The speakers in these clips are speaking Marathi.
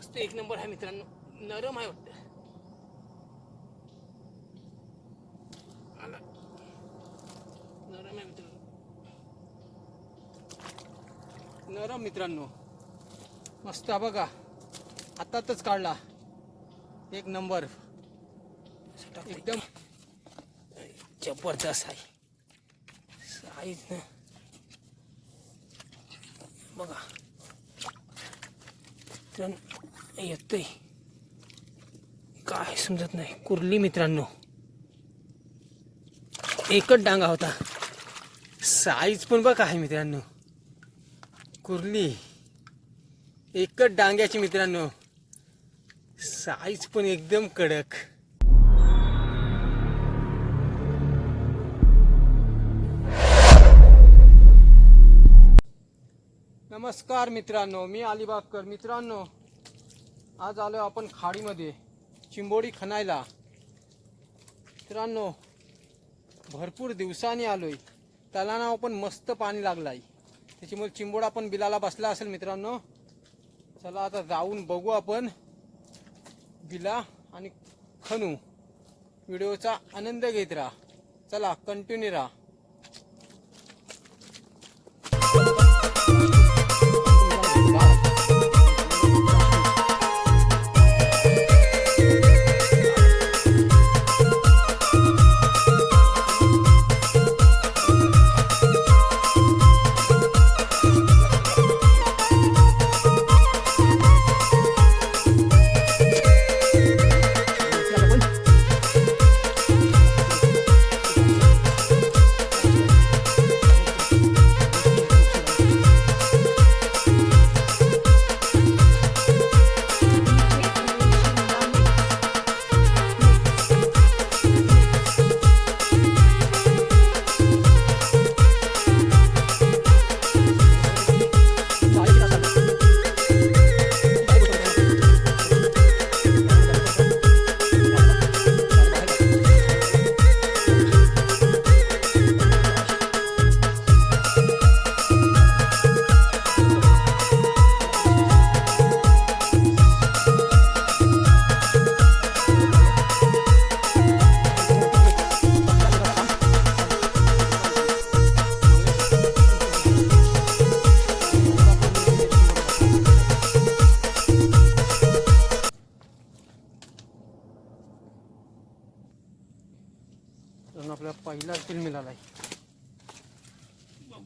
मस्त एक नंबर आहे मित्रांनो. नरम आहे वाटतं. आला. नरम आहे मित्रांनो. नरम मित्रांनो. मस्त बघा. हातातच काढला. एक नंबर. एकदम. जबरदस्त आहे. साईज ना. बघा. मित्रांनो. येतंय. काय समजत नाही. कुर्ली मित्रांनो. एकच डांगा होता. साईज पण बघा आहे मित्रांनो. कुर्ली. एकच डांग्याची मित्रांनो. साईज पण एकदम कडक. नमस्कार मित्रांनो मी अलिबागकर मित्रांनो आज आलो आपण खाडीमध्ये चिंबोडी खणायला. मित्रांनो भरपूर दिवसांनी आलोय. त्याला नाव पण मस्त पाणी लागलाय. त्याच्यामुळे चिंबोडा पण बिलाला बसला असेल मित्रांनो. चला आता जाऊन बघू आपण बिला आणि खणू. व्हिडिओचा आनंद घेत राहा. चला कंटिन्यू राहा.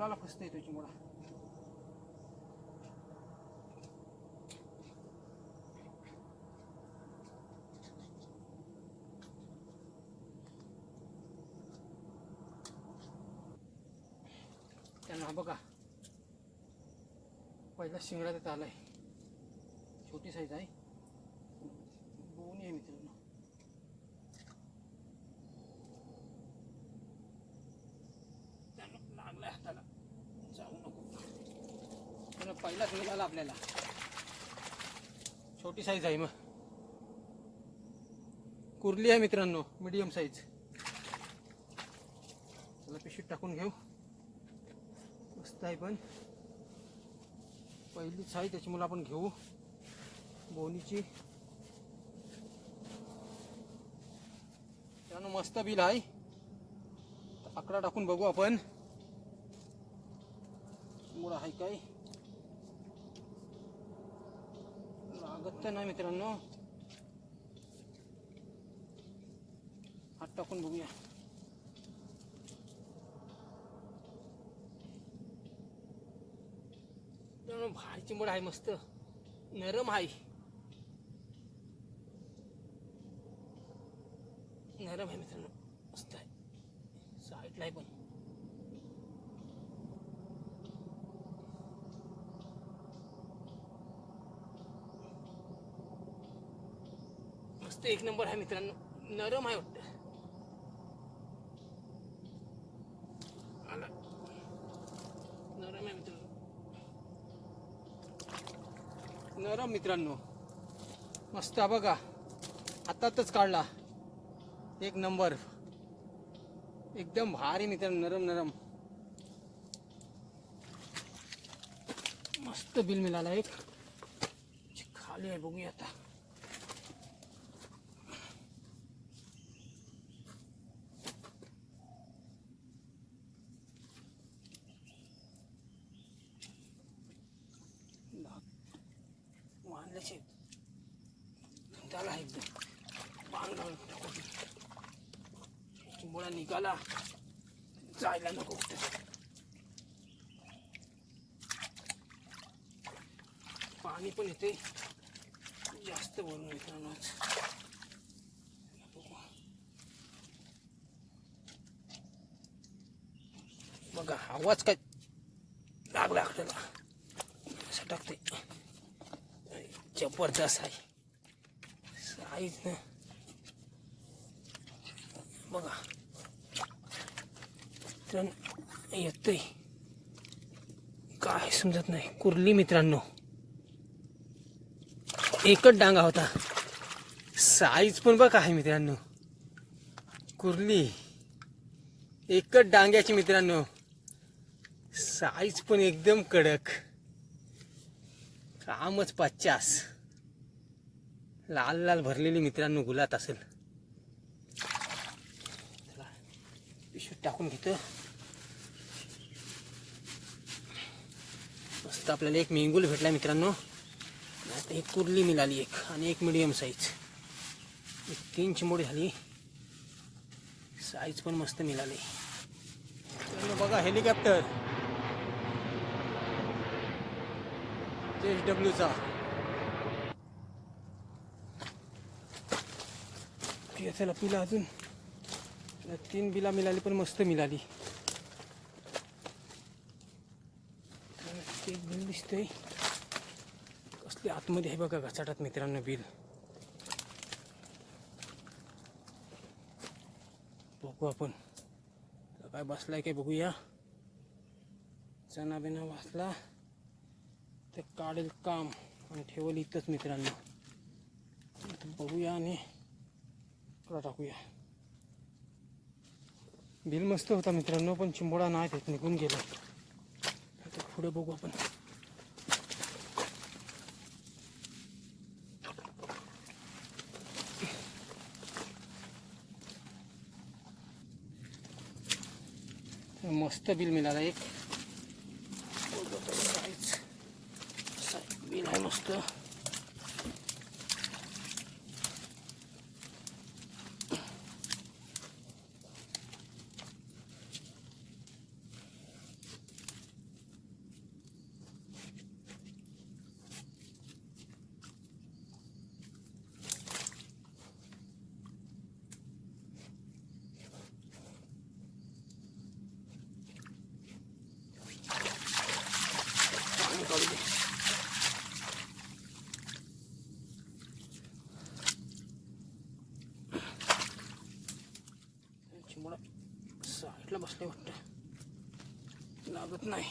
मुलाला फसता येतो मुळा त्यांना हा बघा. पहिला शिंगडा त्यात आलाय. छोटी साईज आहे. दोन्ही आहे मित्रांनो त्यानं लागलाय हाताला जाऊ नको त्यानं पहिलाच आपल्याला. छोटी साईज आहे मग. कुर्ली आहे मित्रांनो मीडियम साईज त्याला पिशवीत टाकून घेऊ. मस्त आहे पण. पहिलीच आहे त्याच्यामुळे आपण घेऊ. बोनीची. त्यानं मस्त बिल आहे. अकरा टाकून बघू आपण. मुळा आहे काय? अगत्य नाही मित्रांनो हात टाकून बघूया भारी चिंबड आहे मस्त नरम आहे नरम आहे मित्रांनो. मस्त आहे. साईडला आहे पण. मस्त एक नंबर आहे मित्रांनो. नरम आहे वाटतं. आला. नरम आहे मित्रांनो. नरम मित्रांनो. मस्त हा बघा. आताच काढला. एक नंबर. एकदम भारी मित्रांनो. नरम नरम. मस्त बिल मिळाला एक. खाली आहे बघूया आता. पिकाला जायला नको. पाणी पण येते. जास्त वरून मित्रांनोच बघा. आवाज काय लागला आपल्याला. असं टाकते जबरदस्त आहे. साईज ना. बघा. तर येतंय. काय समजत नाही. कुर्ली मित्रांनो. एकच डांगा होता. साईज पण बघा आहे मित्रांनो. कुर्ली. एकच डांग्याची मित्रांनो. साईज पण एकदम कडक. कामच पचास. लाल लाल भरलेली मित्रांनो गुलात असेल. पिशवीत टाकून घेतो. मस्त आपल्याला एक मेंगूल भेटला मित्रांनो. आता एक कुर्ली मिळाली एक आणि एक मिडियम साईज एक तीन चिंबोडी झाली. साईज पण मस्त मिळाली. बघा हेलिकॉप्टर एच डब्ल्यूचा त्याला पिला अजून. तीन बिला मिळाली पण मस्त मिळाली. त्याला एक बिल दिसतंय. कसले आतमध्ये आहे बघा घसाटात मित्रांनो बिल. बघू आपण. काय बसलाय काय बघूया. चना बिना वाचला. ते काढेल काम आणि ठेवल इथंच मित्रांनो. बघूया आणि टाकूया. बिल मस्त होता मित्रांनो पण चिंबोडा नाही निघून गेला. पुढे बघू आपण. मस्त बिल मिळाला एक. साईज बिल आहे मस्त पाणी काढू दे चिंबोडा साईडला बसले वाटतं लागत नाही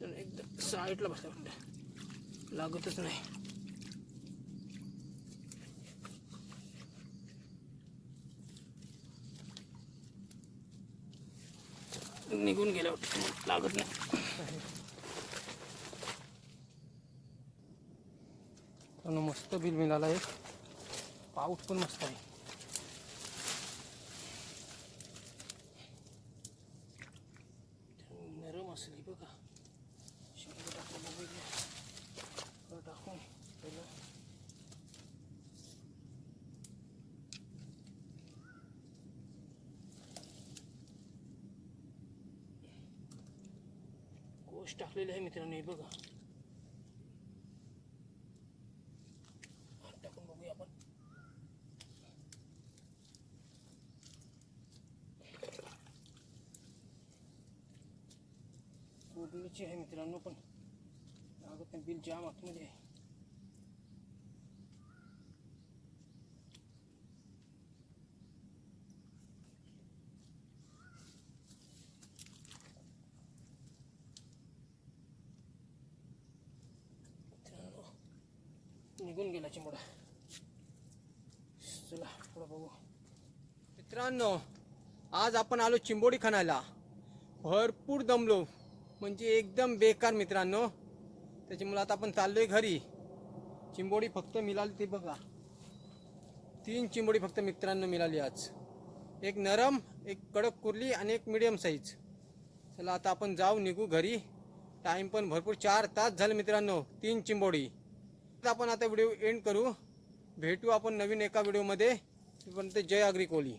तर एकदम साईडला बसला वाटतं लागतच नाही. निघून गेल्या वाटतं. लागत नाही. मित्रांनो मस्त बिल मिळाला एक पाऊस पण मस्त आहे नरम असली बघा शंभर टाकून बघूया बरं टाकून पहिलं गोष्ट टाकलेली आहे मित्रांनो हे बघा हात टाकून बघूया आपण कोबणीची आहे मित्रांनो पण बिल जाम आतमध्ये आहे मित्रांनो, निघून गेला चिंबडा चला पुढं बघू मित्रांनो आज आपण आलो चिंबोडी खाण्याला भरपूर दमलो. म्हणजे एकदम बेकार मित्रांनो. त्याच्यामुळे आता आपण चाललोय घरी. चिंबोडी फक्त मिळाली ती बघा. तीन चिंबोडी फक्त मित्रांनो मिळाली आज. एक नरम एक कडक कुर्ली आणि एक मिडियम साईज चला आता आपण जाऊ निघू घरी. टाईम पण भरपूर चार तास झाले मित्रांनो तीन चिंबोडी. आपण आता व्हिडिओ एंड करू. भेटू आपण नवीन एका व्हिडिओमध्ये पण ते जय अग्री कोहली